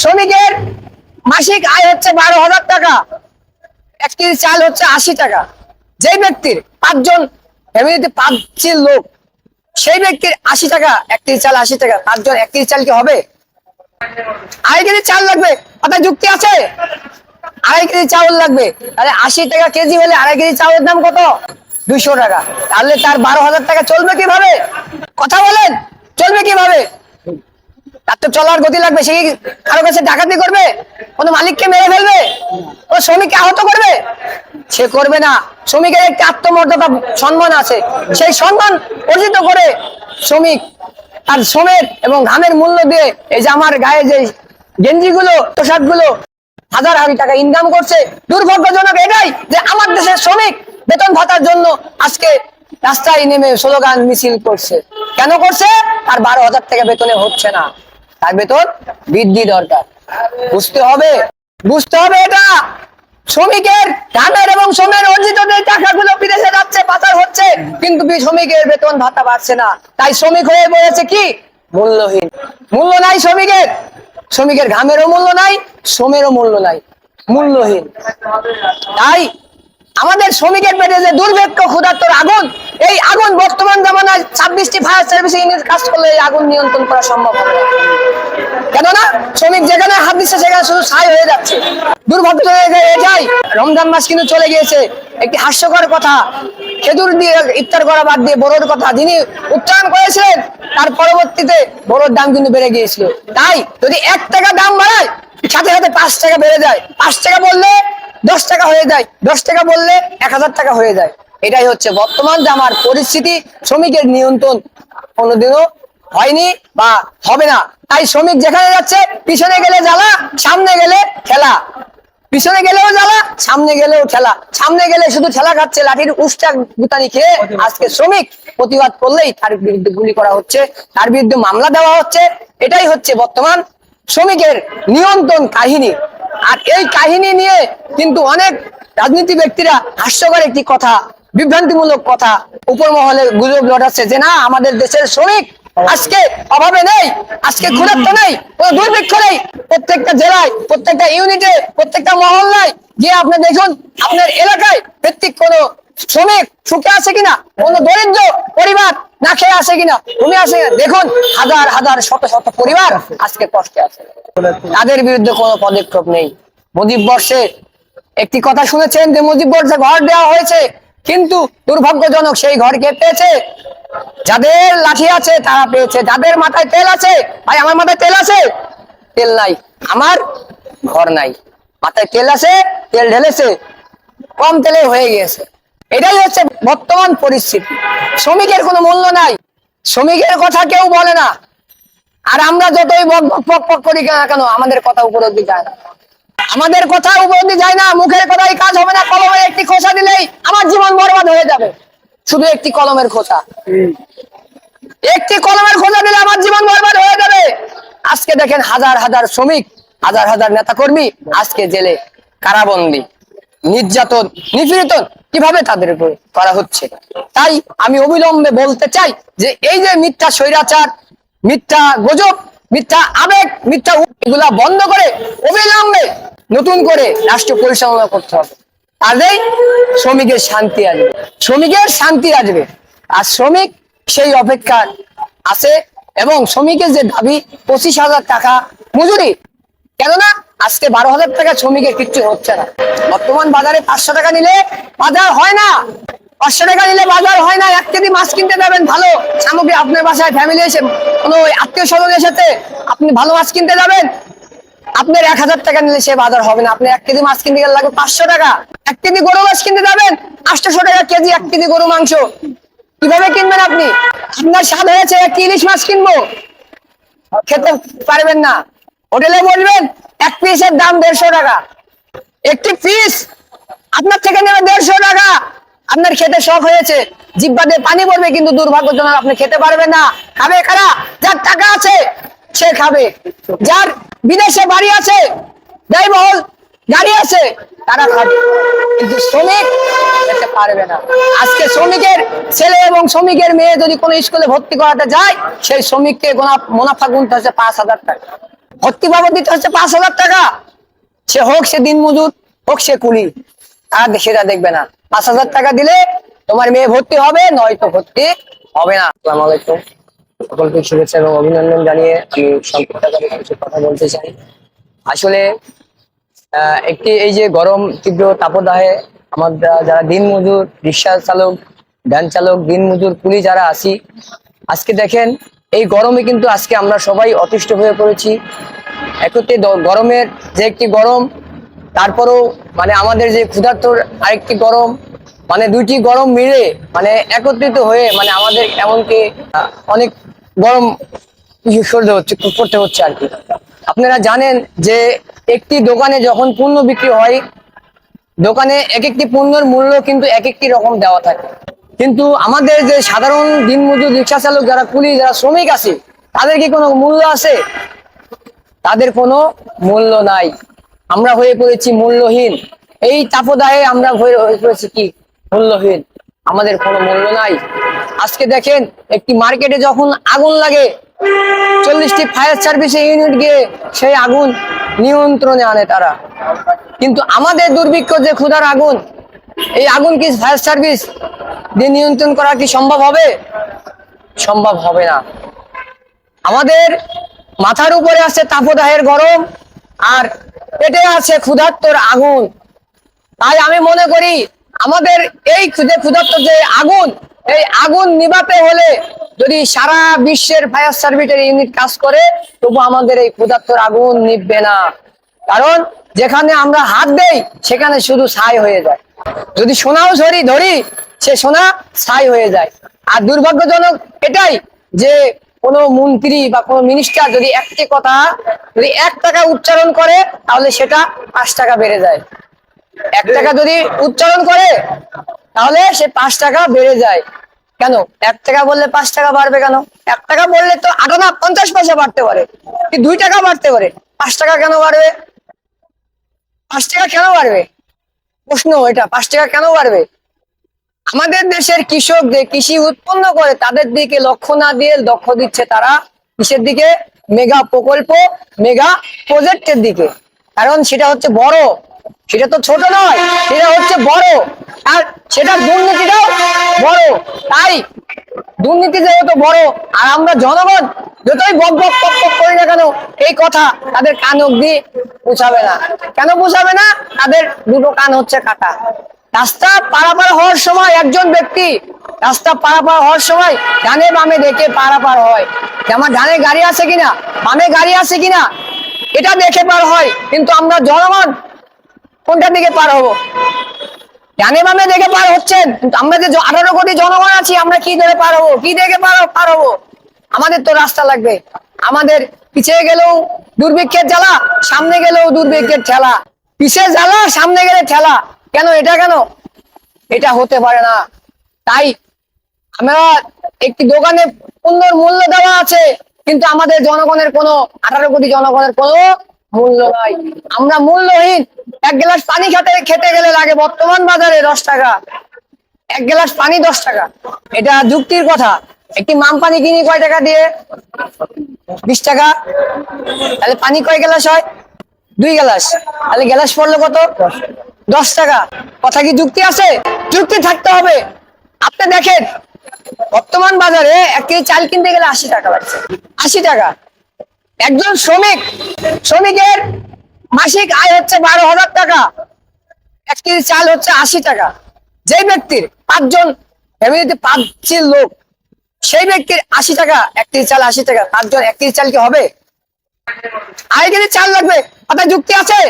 শ্রমিকের মাসিক আয় হচ্ছে বারো হাজার টাকা এক কেজি চাল হচ্ছে আশি টাকা। যেই ব্যক্তির পাঁচজন ফ্যামিলিতে পাঁচটি লোক, সেই ব্যক্তির আশি টাকা এক কেজি চাল আশি টাকা, পাঁচজন এক কেজি চাল কি হবে? আড়াই কেজি চাল লাগবে। আপনার যুক্তি আছে? আড়াই কেজি চাউল লাগবে। তাহলে আশি টাকা কেজি হলে আড়াই কেজি চাউলের দাম কত? দুইশো টাকা। তাহলে তার বারো হাজার টাকা চলবে কীভাবে? কথা বলেন, চলবে কীভাবে? তার তো চলার গতি লাগবে, সে কি কারও কাছে ডাকাতি করবে? কোনো মালিককে মেরে ফেলবে? ও শ্রমিককে আহত করবে? সে করবে না। শ্রমিকের একটি আত্মমর্যাদা, সম্মান আছে। সেই সম্মান অর্জিত করে শ্রমিক তার শ্রমের এবং ঘামের মূল্য দিয়ে এই যে আমার গায়ে যে গেঞ্জিগুলো পোশাকগুলো হাজার হাজার টাকা ইনকাম করছে, দুর্ভাগ্যজনক এটাই যে আমার দেশের শ্রমিক বেতন ভাতার জন্য আজকে রাস্তায় নেমে স্লোগান মিছিল করছে। কেন করছে? আর বারো হাজার টাকা বেতনে হচ্ছে না। তার বেতন বৃদ্ধি দরকার। বুঝতে হবে? বুঝতে হবে এটা? শ্রমিকের ধানের এবং শ্রমের অর্জিত যে টাকাগুলো বিদেশে যাচ্ছে পাচার হচ্ছে, কিন্তু শ্রমিকের বেতন ভাতা বাড়ছে না। তাই শ্রমিক হয়ে পড়েছে কি? মূল্যহীন। মূল্য নাই শ্রমিকের। শ্রমিকের ঘামেরও মূল্য নাই শ্রমেরও মূল্য নাই। মূল্যহীন। তাই আমাদের শ্রমিকের পেটে যে দুর্ভিক্ষ, ক্ষুধার্তর আগুন, এই আগুন বর্তমান জামানায় ছাব্বিশটি ফায়ার সার্ভিস ইউনিট কাজ করলে এই আগুন নিয়ন্ত্রণ করা সম্ভব হবে কেননা, শ্রমিক যেখানে হাত দিচ্ছে, সেখানে শুধু ছাই হয়ে যাচ্ছে। দুর্ভাগ্য রমজান মাস কিন্তু চলে গিয়েছে। একটি হাস্যকর কথা, খেজুর দিয়ে ইফতার করা বাদ দিয়ে বড়োর কথা, যিনি উচ্চারণ করেছিলেন, তার পরবর্তীতে বড়োর দাম কিন্তু বেড়ে গিয়েছিল। তাই যদি এক টাকা দাম বাড়ায়, সাথে সাথে পাঁচ টাকা বেড়ে যায়। পাঁচ টাকা বললে দশ টাকা হয়ে যায়। দশ টাকা বললে এক হাজার টাকা হয়ে যায়। এটাই হচ্ছে বর্তমান আমার পরিস্থিতি, শ্রমিকের নিয়ন্ত্রণ কোনোদিনও হয়নি বা হবে না। তাই শ্রমিক যেখানে যাচ্ছে, পিছনে গেলে জ্বালা, সামনে গেলে খেলা। পিছনে গেলেও জ্বালা, সামনে গেলেও খেলা। সামনে গেলে শুধু ঠেলা খাচ্ছে, লাঠির উষ্টা গুতানি খেয়ে আজকে শ্রমিক প্রতিবাদ করলেই তার বিরুদ্ধে গুলি করা হচ্ছে, তার বিরুদ্ধে মামলা দেওয়া হচ্ছে। এটাই হচ্ছে বর্তমান শ্রমিকের নিয়ন্ত্রণ কাহিনী। আর এই কাহিনী নিয়ে কিন্তু অনেক রাজনীতি ব্যক্তিরা হাস্যকর একটি কথা, বিভ্রান্তিমূলক কথা উপর মহলে গুজব লটাচ্ছে যে না, আমাদের দেশের শ্রমিক আজকে অভাবে নেই, আজকে ক্ষুধার্ত নেই, কোনো দুর্ভিক্ষ নেই। প্রত্যেকটা জেলায়, প্রত্যেকটা ইউনিটে, প্রত্যেকটা মহল্লায় গিয়ে আপনি দেখুন, আপনার এলাকায় শ্রমিক সুখে আছে কিনা, কোন দরিদ্র পরিবার না খেয়ে আসে কিনা তুমি আসে দেখুন, হাজার হাজার, শত শত পরিবার আজকে কষ্টে আছে। তাদের বিরুদ্ধে কোনো পদক্ষেপ নেই। মুজিব বর্ষে একটি কথা শুনেছেন যে মুজিব বর্ষে ঘর দেওয়া হয়েছে। কিন্তু দুর্ভাগ্যজনক সেই ঘর কে পেয়েছে। যাদের লাঠি আছে, তারা পেয়েছে। যাদের মাথায় তেল আছে, ভাই, আমার মাথায় তেল আছে? তেল নাই। আমার ঘর নাই। মাথায় তেল আছে, তেল ঢেলেছে। কম তেলে হয়ে গিয়েছে। এটাই হচ্ছে বর্তমান পরিস্থিতি। শ্রমিকের কোনো মূল্য নাই। শ্রমিকের কথা কেউ বলে না। আর আমরা যতই বক বক পক পক করি না কেন, আমাদের কথা উপলব্ধি যায় না। আমাদের কথা উপলব্ধি যায় না, মুখের কথাই কাজ হবে না কলমের একটি খোসা দিলেই আমার জীবন বরবাদ হয়ে যাবে। শুধু একটি কলমের খোসা। একটি কলমের খোঁজা দিলে আমার জীবন বরবাদ হয়ে যাবে। আজকে দেখেন হাজার হাজার শ্রমিক, হাজার হাজার নেতা কর্মী আজকে জেলে কারাবন্দী, নির্যাতন, নিপীড়িতন, কীভাবে তাদের উপর করা হচ্ছে? তাই আমি অবিলম্বে বলতে চাই যে এই যে মিথ্যা স্বৈরাচার, মিথ্যা গুজব মিথ্যা আবেগ, মিথ্যা এগুলা বন্ধ করে অবিলম্বে নতুন করে রাষ্ট্র পরিচালনা করতে হবে। তাহলেই শ্রমিকের শান্তি আসবে। শ্রমিকের শান্তি আসবে। আর শ্রমিক সেই অপেক্ষা আছে এবং শ্রমিকের যে দাবি, পঁচিশ হাজার টাকা মজুরি। কেননা আজকে বারো হাজার টাকা শ্রমিকের কিচ্ছু হচ্ছে না। বর্তমান বাজারে পাঁচশো টাকা নিলে বাজার হয় না। পাঁচশো টাকা নিলে বাজার হয় না, এক কেজি মাছ কিনতে যাবেন, ভালো। সামগ্রী আপনার বাসায় ফ্যামিলি এসে, কোনো আত্মীয় স্বজন এসেছে আপনি ভালো মাছ কিনতে যাবেন, আপনার এক হাজার টাকা নিলে সে বাজার হবে না। আপনি এক কেজি মাছ কিনতে গেলে লাগবে পাঁচশো টাকা। এক কেজি গরু মাছ কিনতে যাবেন, আটশোশো টাকা কেজি এক কেজি গরু মাংস। কীভাবে কিনবেন আপনি? আপনার স্বাদ হয়েছে, এক ইলিশ মাছ কিনবো। খেতে পারবেন না। হোটেলে বলবেন, এক পিসের দাম দেড়শো টাকা। একটি পিস আপনার থেকে নেবে দেড়শো টাকা। আপনার খেতে শখ হয়েছে, জিব্বা দিয়ে পানি পড়বে কিন্তু দুর্ভাগ্যজনক আপনি খেতে পারবেন না। খাবে কারা? যার টাকা আছে, সে খাবে। যার বিদেশে বাড়ি আছে, ব্যয়বহুল গাড়ি আছে, তারা খাবে। কিন্তু শ্রমিক খেতে পারবে না। আজকে শ্রমিকের ছেলে এবং শ্রমিকের মেয়ে যদি কোনো স্কুলে ভর্তি করাতে যায়, সেই শ্রমিককে মুনাফা গুনতে হচ্ছে পাঁচ হাজার টাকা। ভর্তি বাবদ দিতে হচ্ছে পাঁচ হাজার টাকা। সে হোক সে দিন মজুর হোক সে কুলি। আর সেটা দেখবে না। পাঁচ হাজার টাকা দিলে তোমার মেয়ে ভর্তি হবে, নয়তো ভর্তি হবে না। আসসালামু আলাইকুম। সকলকে শুভেচ্ছা এবং অভিনন্দন জানিয়ে আমি কিছু কথা বলতে চাই। আসলে একটি এই যে গরম, তীব্র তাপদাহে আমরা যারা দিন মজুর, রিক্সা চালক, ভ্যান চালক, দিন মজুর, কুলি যারা আছি, আজকে দেখেন, এই গরমে কিন্তু আজকে আমরা সবাই অতিষ্ঠ হয়ে পড়েছি। একত্রে গরমের যে একটি গরম তারপরেও মানে আমাদের যে ক্ষুধার্তর আরেকটি গরম মানে দুইটি গরম মিলে মানে একত্রিত হয়ে মানে আমাদের এমনকি অনেক গরম ইয়ে করতে হচ্ছে করতে হচ্ছে আর কি। আপনারা জানেন যে একটি দোকানে যখন পণ্য বিক্রি হয়, দোকানে এক একটি পণ্যের মূল্য কিন্তু এক একটি রকম দেওয়া থাকে। কিন্তু আমাদের যে সাধারণ দিনমজুর রিক্সা চালক, যারা কুলি যারা শ্রমিক আছে, তাদের কি কোনো মূল্য আছে? তাদের কোনো মূল্য নাই। আমরা হয়ে পড়েছি মূল্যহীন। এই তাপদাহে আমরা হয়ে পড়েছি কি? মূল্যহীন। আমাদের কোনো মূল্য নাই। আজকে দেখেন, একটি মার্কেটে যখন আগুন লাগে, চল্লিশটি ফায়ার সার্ভিস ইউনিট গিয়ে সেই আগুন নিয়ন্ত্রণে আনে তারা। কিন্তু আমাদের দুর্ভিক্ষ যে ক্ষুধার আগুন, এই আগুন কি ফায়ার সার্ভিস দিয়ে নিয়ন্ত্রণ করা কি সম্ভব হবে? সম্ভব হবে না। আমাদের মাথার উপরে আছে তাপদাহের গরম আর পেটে আছে ক্ষুধার্তর আগুন। তাই আমি মনে করি, আমাদের এই ক্ষুদে ক্ষুধার্ত যে আগুন, এই আগুন নিভাতে হলে যদি সারা বিশ্বের ফায়ার সার্ভিসের ইউনিট কাজ করে, তবু আমাদের এই ক্ষুধার্তর আগুন নিভবে না। কারণ যেখানে আমরা হাত দেই, সেখানে শুধু ছাই হয়ে যায়। যদি সোনাও ধরি ধরি, সে সোনা ছাই হয়ে যায়। আর দুর্ভাগ্যজনক এটাই যে কোনো মন্ত্রী বা কোনো মিনিস্টার যদি একটি কথা যদি এক টাকা উচ্চারণ করে তাহলে সেটা পাঁচ টাকা বেড়ে যায়। এক টাকা যদি উচ্চারণ করে তাহলে সে পাঁচ টাকা বেড়ে যায়। কেন? এক টাকা বললে পাঁচ টাকা বাড়বে কেন? এক টাকা বললে তো আটানা পঞ্চাশ পয়সা বাড়তে পারে। কি দুই টাকা বাড়তে পারে? পাঁচ টাকা কেন বাড়বে? পাঁচ টাকা কেন বাড়বে? প্রশ্ন এটা পাঁচ টাকা কেন বাড়বে? আমাদের দেশের কৃষক যে কৃষি উৎপন্ন করে, তাদের দিকে লক্ষ্য না দিয়ে লক্ষ্য দিচ্ছে তারা কিসের দিকে মেগা প্রকল্প মেগা প্রজেক্টের দিকে। কারণ সেটা হচ্ছে বড়। সেটা তো ছোট নয়, সেটা হচ্ছে বড়। আর সেটার দুর্নীতিটাও বড়। তাই দুর্নীতি যেহেতু বড়, আর আমরা জনগণ যতই করি না কেন, এই কথা তাদের কান অব্দি পৌঁছাবে না। কেন পৌঁছাবে না? তাদের দুটো কান হচ্ছে কাটা। রাস্তা পারাপার হওয়ার সময় একজন ব্যক্তি রাস্তা পারাপার হওয়ার সময় ডানে বামে দেখে পারাপার হয়। আমার ডানে গাড়ি আছে কিনা, বামে গাড়ি আছে কিনা, এটা দেখে পার হয়, কিন্তু আমরা জনগণ কোনটার দিকে পার হব? ডানে বামে দেখে পার হচ্ছেন, কিন্তু আমরা যে আঠারো কোটি জনগণ আছি, আমরা কি ধরে পার হব? কি দেখে পার পার হব? আমাদের তো রাস্তা লাগবে। আমাদের পিছিয়ে গেলেও দুর্ভিক্ষের জ্বালা, সামনে গেলেও দুর্ভিক্ষের ঠেলা। পিছিয়ে জ্বালা, সামনে গেলে ঠেলা। কেন এটা কেন? এটা হতে পারে না। তাই আমরা একটি দোকানে সুন্দর মূল্য দেওয়া আছে, কিন্তু আমাদের জনগণের কোনো, আঠারো কোটি জনগণের কোনো মূল্য নাই। আমরা মূল্যহীন। এক গ্লাস পানি খেতে খেতে গেলে লাগে বর্তমান বাজারে দশ টাকা। এক গ্লাস পানি দশ টাকা। এটা যুক্তির কথা। একটি মাম পানি কিনি কয় টাকা দিয়ে? বিশ টাকা। তাহলে পানি কয় গ্লাস হয়? দুই গ্লাস। তাহলে গ্লাস পড়ল কত? দশ টাকা। কথা কি যুক্তি আছে? যুক্তি থাকতে হবে। আপনি দেখেন, বর্তমান বাজারে এক কেজি চাল কিনতে গেলে আশি টাকা লাগছে। আশি টাকা। একজন শ্রমিক, শ্রমিকের মাসিক আয় হচ্ছে বারো হাজার টাকা। এক কেজি চাল হচ্ছে আশি টাকা। যে ব্যক্তির পাঁচজন ফ্যামিলিতে পাঁচটি লোক, সেই ব্যক্তির আশি টাকা, এক কেজি চাল আশি টাকা, পাঁচজন এক কেজি চাল কি হবে? আড়াই কেজি চাল লাগবে। আপনার যুক্তি আছে?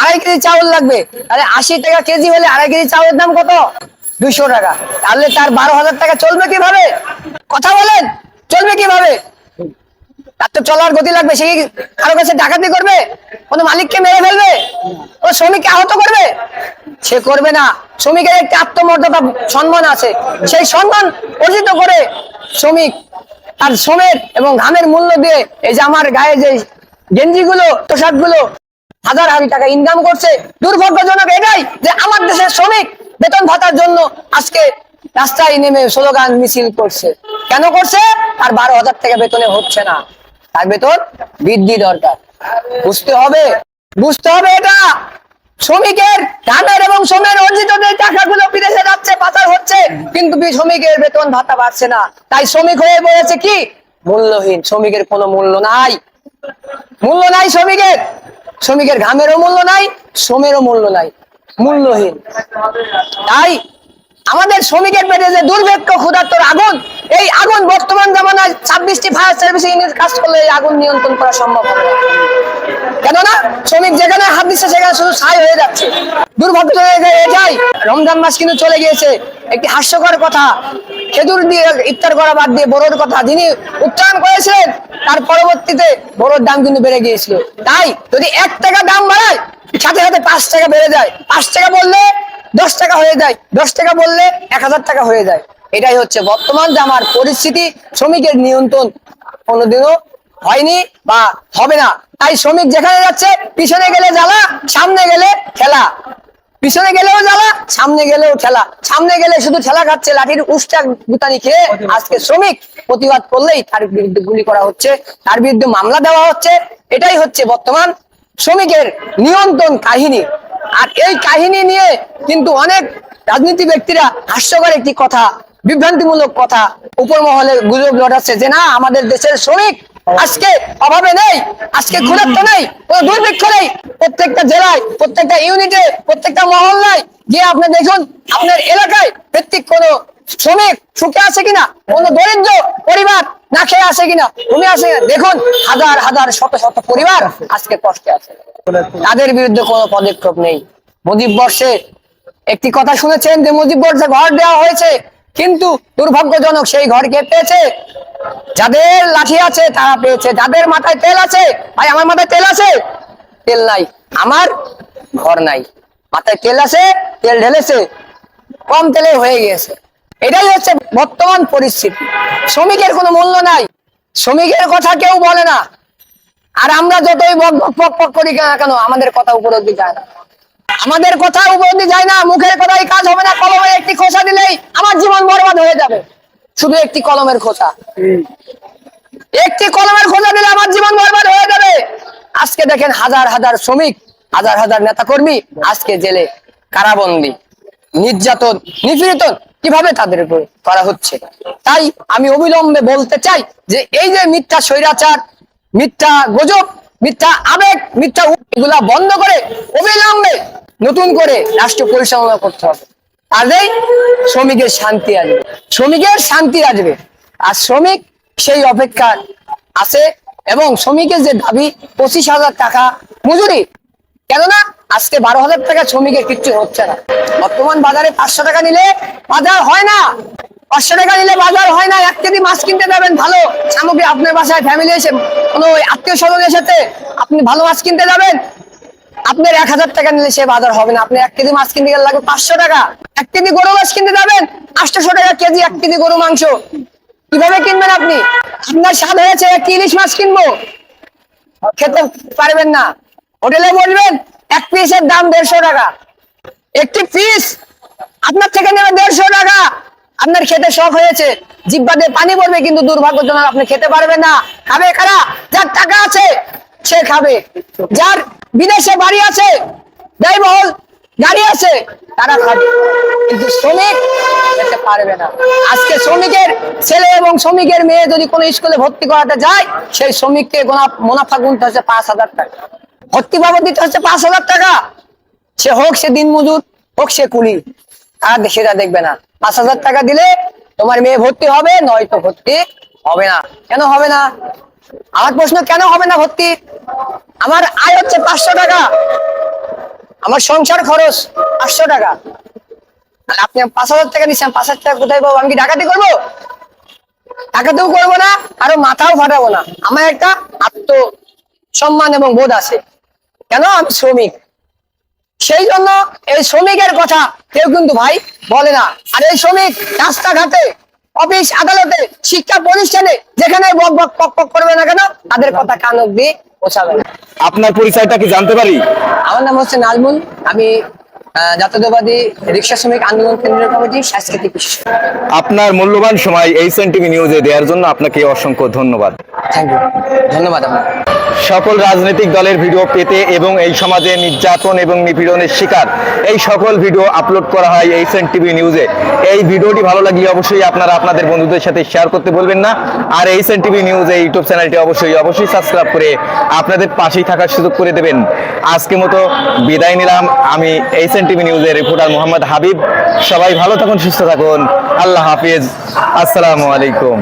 আড়াই কেজি চাউল লাগবে। তাহলে আশি টাকা কেজি হলে আড়াই কেজি চাউলের দাম কত? দুইশো টাকা। তাহলে তার বারো হাজার টাকা চলবে কীভাবে? কথা বলেন, চলবে কীভাবে? তার তো চলার গতি লাগবে, সে কারও কাছে ডাকাতি করবে? কোনো মালিককে মেরে ফেলবে? ও শ্রমিককে আহত করবে? সে করবে না। শ্রমিকের একটি আত্মমর্যাদা, সম্মান আছে। সেই সম্মান অর্জিত করে শ্রমিক তার শ্রমের এবং ঘামের মূল্য দিয়ে এই যে আমার গায়ে যে গেঞ্জি গুলো পোশাকগুলো হাজার হাজার টাকা ইনকাম করছে। দুর্ভাগ্যজনক এটাই যে আমার দেশের শ্রমিক বেতন ভাতার জন্য আজকে রাস্তায় নেমে স্লোগান মিছিল করছে। কেন করছে? আর বারো হাজার টাকা বেতনে হচ্ছে না। তার বেতন বৃদ্ধি দরকার। বুঝতে হবে? বুঝতে হবে এটা। শ্রমিকের ধানের এবং শ্রমের অর্জিত যে টাকাগুলো বিদেশে যাচ্ছে পাচার হচ্ছে, কিন্তু শ্রমিকের বেতন ভাতা বাড়ছে না। তাই শ্রমিক হয়ে বলেছে কি? মূল্যহীন। শ্রমিকের কোনো মূল্য নাই। মূল্য নাই শ্রমিকের। শ্রমিকের ঘামেরও মূল্য নাই, শ্রমেরও মূল্য নাই, মূল্যহীন। তাই আমাদের শ্রমিকের পেটে যে দুর্ভিক্ষ, ক্ষুধার্তর আগুন, এই আগুন বর্তমান জামানায় ছাব্বিশটি ফায়ার সার্ভিস ইউনিট কাজ করলে এই আগুন নিয়ন্ত্রণ করা সম্ভব হবে কেননা শ্রমিক যেখানে হাত দিচ্ছে সেখানে শুধু ছাই হয়ে যাচ্ছে। এটাই। রমজান মাস কিন্তু চলে গিয়েছে। একটি হাস্যকর কথা, খেজুর দিয়ে করা বাদ দিয়ে বড়োর কথা, যিনি উচ্চারণ করেছিলেন, তার পরবর্তীতে বড়োর দাম কিন্তু বেড়ে গিয়েছিল। তাই যদি এক টাকা দাম বাড়ায়, সাথে সাথে পাঁচ টাকা বেড়ে যায়। পাঁচ টাকা বললে দশ টাকা হয়ে যায়, দশ টাকা বললে এক হাজার টাকা হয়ে যায়। এটাই হচ্ছে বর্তমান যে আমার পরিস্থিতি, শ্রমিকের নিয়ন্ত্রণ। কোনোদিনও হয়নি বা হবে না। তাই শ্রমিক যেখানে যাচ্ছে, পিছনে গেলে জ্বালা, সামনে গেলে খেলা। পিছনে গেলেও জ্বালা, সামনে গেলেও ঠেলা সামনে গেলে শুধু ঠেলা খাচ্ছে, লাঠির উষ্টা গুতানি খেয়ে আজকে শ্রমিক প্রতিবাদ করলেই তার বিরুদ্ধে গুলি করা হচ্ছে, তার বিরুদ্ধে মামলা দেওয়া হচ্ছে। এটাই হচ্ছে বর্তমান শ্রমিকের নিয়ন্ত্রণ কাহিনী। আর এই কাহিনী নিয়ে কিন্তু অনেক রাজনীতি ব্যক্তিরা হাস্যকর একটি কথা, বিভ্রান্তিমূলক কথা উপর মহলে গুজব লড়াচ্ছে যে, না, আমাদের দেশের শ্রমিক আজকে অভাবে নেই, আজকে ক্ষুধার্ত নেই, কোনো দুর্ভিক্ষ নেই। প্রত্যেকটা জেলায়, প্রত্যেকটা ইউনিটে, প্রত্যেকটা মহল্লায় গিয়ে আপনি দেখুন, আপনার এলাকায় ভিত্তিক কোনো শ্রমিক সুখে আছে কিনা, কোনো দরিদ্র পরিবার না খেয়ে আছে কিনা আছে কিনা। দেখুন, হাজার হাজার, শত শত পরিবার আজকে কষ্টে আছে। তাদের বিরুদ্ধে কোনো পদক্ষেপ নেই। মুজিব বর্ষে একটি কথা শুনেছেন যে মুজিব বর্ষে ঘর দেওয়া হয়েছে। কিন্তু দুর্ভাগ্যজনক সেই ঘর কে পেয়েছে। যাদের লাঠি আছে, তারা পেয়েছে। যাদের মাথায় তেল আছে, ভাই, আমার মাথায় তেল আছে? তেল নাই। আমার ঘর নাই। মাথায় তেল আছে, তেল ঢেলেছে। কম তেলে হয়ে গিয়েছে। এটাই হচ্ছে বর্তমান পরিস্থিতি। শ্রমিকের কোনো মূল্য নাই। শ্রমিকের কথা কেউ বলে না। আর আমরা যতই বক বক পক পক করি কেন আমাদের কথা উপলব্ধি যায় না। আমাদের কথা উপলব্ধি যায় না, মুখের কথাই কাজ হবে না কলমের একটি খোসা দিলেই আমার জীবন বরবাদ হয়ে যাবে। শুধু একটি কলমের খোসা। একটি কলমের খোঁজা দিলে আমার জীবন বরবাদ হয়ে যাবে। আজকে দেখেন হাজার হাজার শ্রমিক, হাজার হাজার নেতা কর্মী আজকে জেলে কারাবন্দী, নির্যাতন, নিপীড়িতন, কীভাবে তাদের উপর করা হচ্ছে? তাই আমি অবিলম্বে বলতে চাই যে এই যে মিথ্যা স্বৈরাচার, মিথ্যা গজব মিথ্যা আবেগ, মিথ্যা এগুলা বন্ধ করে অবিলম্বে নতুন করে রাষ্ট্র পরিচালনা করতে হবে। তাহলেই শ্রমিকের শান্তি আসবে। শ্রমিকের শান্তি আসবে। আর শ্রমিক সেই অপেক্ষা আছে এবং শ্রমিকের যে দাবি, পঁচিশ হাজার টাকা মজুরি। কেননা আজকে বারো হাজার টাকা শ্রমিকের কিচ্ছু হচ্ছে না। বর্তমান বাজারে পাঁচশো টাকা নিলে বাজার হয় না। পাঁচশো টাকা নিলে বাজার হয় না, এক কেজি মাছ কিনতে যাবেন, ভালো। সামগ্রী আপনার বাসায় ফ্যামিলি এসে, কোনো আত্মীয় স্বজনের সাথে আপনি ভালো মাছ কিনতে যাবেন, আপনার এক হাজার টাকা নিলে সে বাজার হবে না। আপনি এক কেজি মাছ কিনতে গেলে লাগবে পাঁচশো টাকা। এক কেজি গরু মাছ কিনতে যাবেন, আটশোশো টাকা কেজি এক কেজি গরু মাংস। কীভাবে কিনবেন আপনি? আপনার স্বাদ হয়েছে এক ইলিশ মাছ কিনবো। খেতে পারবেন না। হোটেলে বলবেন এক পিসের দাম দেড়শো টাকা। একটি পিস আপনার থেকে নেবে দেড়শো টাকা। আপনার খেতে শখ হয়েছে, জিব্বা দিয়ে পানি পড়বে কিন্তু দুর্ভাগ্যজনক আপনি খেতে পারবেন না। খাবে কারা? যার টাকা আছে, সে খাবে। যার বিদেশে বাড়ি আছে ব্যয়বহুল গাড়ি আছে, তারা খাবে। কিন্তু শ্রমিক খেতে পারবে না। আজকে শ্রমিকের ছেলে এবং শ্রমিকের মেয়ে যদি কোনো স্কুলে ভর্তি করাতে যায়, সেই শ্রমিককে মুনাফা গুনতে হচ্ছে পাঁচ হাজার টাকা। ভর্তি বাবদ দিতে হচ্ছে পাঁচ হাজার টাকা। সে হোক সে দিন মজুর হোক সে কুলি, তারা দে- সেটা দেখবে না। পাঁচ হাজার টাকা দিলে তোমার মেয়ে ভর্তি হবে, নয়তো ভর্তি হবে না। কেন হবে না? আমার প্রশ্ন, কেন হবে না ভর্তি? আমার আয় হচ্ছে পাঁচশো টাকা। আমার সংসার খরচ পাঁচশো টাকা। আপনি পাঁচ হাজার টাকা দিচ্ছেন পাঁচ হাজার টাকা কোথায় পাবো? আমি কি ডাকাতি করব? ডাকাতিও করব না, আরও মাথাও ফাটাবো না। আমার একটা আত্ম সম্মান এবং বোধ আছে। কেন? আমি শ্রমিক। সেই জন্য এই শ্রমিকের কথা কেউ কিন্তু ভাই বলে না। আর এই শ্রমিক রাস্তাঘাটে অফিস আদালতে শিক্ষা প্রতিষ্ঠানে যেখানে বক বক পক পক করবে না কেন তাদের কথা কান অব্দি পৌঁছাবে না। আপনার পরিচয়টা কি জানতে পারি? আমার নাম হচ্ছে নাজমুল। আমি জাতীয়তাবাদী রিক্সা শ্রমিক আন্দোলন কেন্দ্রীয় কমিটি সাংস্কৃতিক আপনার মূল্যবান সময় এই টিভি নিউজে দেওয়ার জন্য আপনাকে অসংখ্য ধন্যবাদ। থ্যাংক ইউ ধন্যবাদ আপনাকে। সকল রাজনৈতিক দলের ভিডিও পেতে এবং এই সমাজে নির্যাতন এবং নিপীড়নের শিকার এই সকল ভিডিও আপলোড করা হয় এই টিভি নিউজে। এই ভিডিওটি ভালো লাগলে অবশ্যই আপনারা আপনাদের বন্ধুদের সাথে শেয়ার করতে বলবেন না। আর এই টিভি নিউজ এই ইউটিউব চ্যানেলটি অবশ্যই অবশ্যই সাবস্ক্রাইব করে আপনাদের পাশেই থাকার সুযোগ করে দেবেন। আজকে মতো বিদায় নিলাম। আমি এই টিভি নিউজের রিপোর্টার মোহাম্মদ হাবিব। সবাই ভালো থাকুন সুস্থ থাকুন। আল্লাহ হাফিজ। আসসালামু আলাইকুম।